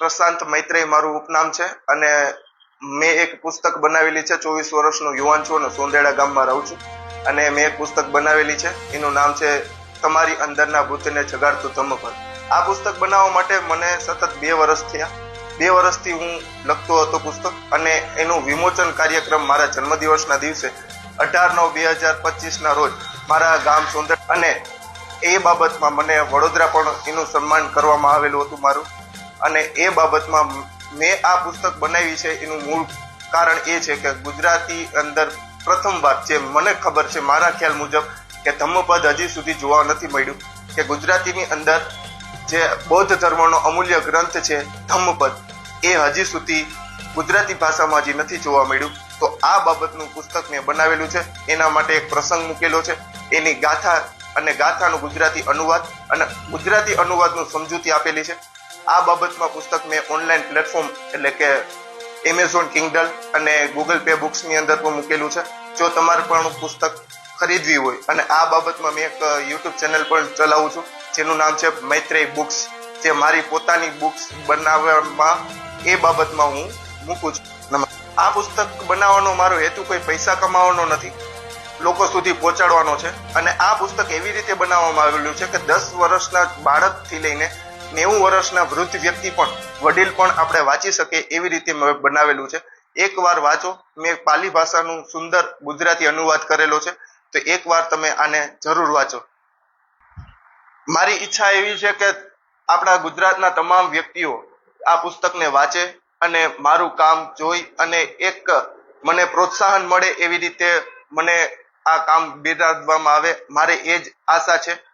પ્રશાંત મૈત્રેય મારું ઉપનામ છે અને મેં એક પુસ્તક બનાવેલી છે, ચોવીસ વર્ષનો યુવાન છું અને સોંદેડા ગામમાં રહું છું. અને મેં એક પુસ્તક બનાવેલી છે, એનું નામ છે, તમારી અંદરના ભૂતને જગાડતું ધમ્મપદ આ પુસ્તક બનાવવા માટે મને સતત બે વર્ષ થયા. બે વર્ષથી હું લખતો હતો પુસ્તક અને એનું વિમોચન કાર્યક્રમ મારા જન્મદિવસના દિવસે અઢાર નવ બે હજાર પચીસના રોજ મારા ગામ સોંદર અને એ બાબતમાં મને વડોદરા પણ એનું સન્માન કરવામાં આવેલું હતું મારું. અને એ બાબતમાં મેં આ પુસ્તક બનાવી છે, એનું મૂળ કારણ એ છે કે ગુજરાતી અંદર પ્રથમવાર જે મને ખબર છે, મારા ખ્યાલ મુજબ, કે ધમ્મપદ હજી સુધી જોવા નથી મળ્યું, કે ગુજરાતીની અંદર જે બૌદ્ધ ધર્મનો અમૂલ્ય ગ્રંથ છે, ધમ્મપદ, એ હજી સુધી ગુજરાતી ભાષામાં હજી નથી જોવા મળ્યું. તો આ બાબતનું પુસ્તક મેં બનાવેલું છે, એના માટે એક પ્રસંગ મૂકેલો છે. એની ગાથા અને ગાથાનું ગુજરાતી અનુવાદ અને ગુજરાતી અનુવાદનું સમજૂતી આપેલી છે. આ બાબતમાં પુસ્તક મેં ઓનલાઈન પ્લેટફોર્મ એટલે કે એમેઝોન કિંગડલ અને ગૂગલ પે બુક્સની અંદર પણ મૂકેલું છે. જો તમારે પણ પુસ્તક ખરીદવી હોય અને આ બાબતમાં મેં એક યુટ્યુબ ચેનલ પણ ચલાવું છું, જેનું નામ છે મૈત્રેય બુક્સ જે મારી પોતાની બુક્સ બનાવવામાં એ બાબતમાં હું મૂકું છું. આ પુસ્તક બનાવવાનો મારો હેતુ કોઈ પૈસા કમાવાનો નથી, લોકો સુધી પહોંચાડવાનો છે. અને આ પુસ્તક એવી રીતે બનાવવામાં આવેલું છે કે દસ વર્ષના બાળકથી લઈને નેવું વર્ષના વૃદ્ધ વ્યક્તિ પણ વડીલ પણ આપણે વાંચી શકે એવી રીતે મેં બનાવેલું છે. એકવાર વાંચો. મેં પાલી ભાષાનું સુંદર ગુજરાતી અનુવાદ કરેલો છે. તો એકવાર તમે આને જરૂર વાંચો. મારી ઈચ્છા એવી છે કે આપણા ગુજરાતના તમામ વ્યક્તિઓ આ પુસ્તકને વાંચે અને મારું કામ જોઈ અને એક મને પ્રોત્સાહન મળે એવી રીતે મને આ કામ બિરાદવામાં આવે. મારે એ જ આશા છે.